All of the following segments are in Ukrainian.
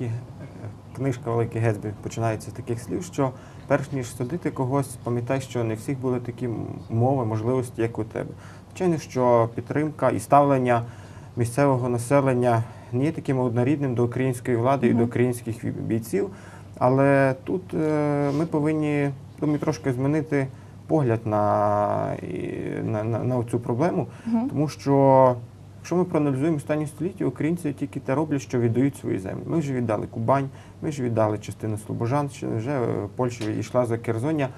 великий, е, книжка Великий Гетсбі починається з таких слів, що перш ніж судити когось, пам'ятай, що не всіх були такі м- умови, можливості, як у тебе. Звичайно, що підтримка і ставлення місцевого населення не є таким однорідним до української влади і до українських бійців. Але тут е, ми повинні думаю, трошки змінити погляд на, на, на, на цю проблему, тому що якщо ми проаналізуємо останні століття, українці тільки те роблять, що віддають свої землі. Ми вже віддали Кубань, ми вже віддали частину Слобожанщини, вже е, Польща йшла за Керзоння.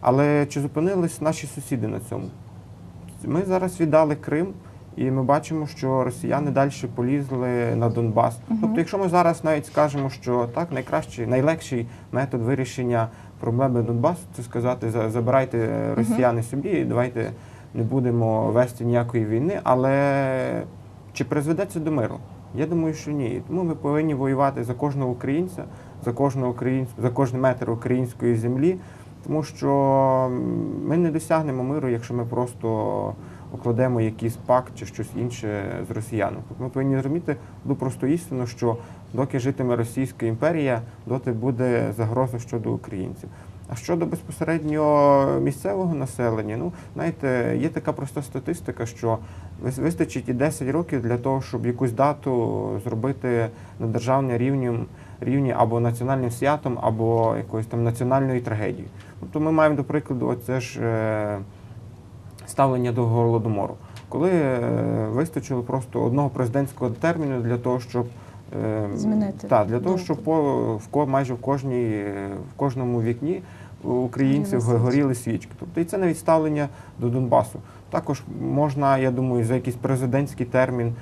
Але чи зупинились наші сусіди на цьому? Ми зараз віддали Крим, і ми бачимо, що росіяни далі полізли на Донбас. Тобто, якщо ми зараз навіть скажемо, що так, найкращий, найлегший метод вирішення проблеми Донбасу це сказати, забирайте е, росіяни собі, і давайте не будемо вести ніякої війни. Але чи призведе це до миру? Я думаю, що ні. Тому ми повинні воювати за кожного українця, за кожного українця, за кожен метр української землі. Тому що ми не досягнемо миру, якщо ми просто укладемо якийсь пакт чи щось інше з росіянами. Ми повинні розуміти ту просту істину, що доки житиме Російська імперія, доти буде загроза щодо українців. А щодо безпосередньо місцевого населення, ну знаєте, є така проста статистика, що вис- вистачить і 10 років для того, щоб якусь дату зробити на державному рівні, рівні або національним святом, або якоюсь там національною трагедією. Тобто ми маємо, до прикладу, оце ж е, ставлення до голодомору, коли е, вистачило просто одного президентського терміну для того, щоб е, Змінити та для того, щоб по майже в кожній е, в кожному вікні українців горіли свічки. Тобто і це навіть ставлення до Донбасу. Також можна, я думаю, за якийсь президентський термін.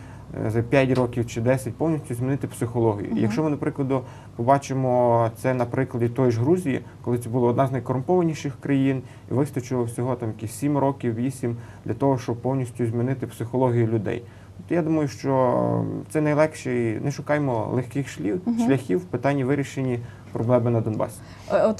Е, За 5 років чи 10 повністю змінити психологію. І Якщо ми, наприклад, побачимо це на прикладі тої ж Грузії, коли це була одна з найкорумпованіших країн, і вистачило всього там якісь 7 років, 8 для того, щоб повністю змінити психологію людей. Тобто я думаю, що це найлегший. Не шукаймо легких шлів, шляхів в питанні вирішенні проблеми на Донбасі. Е,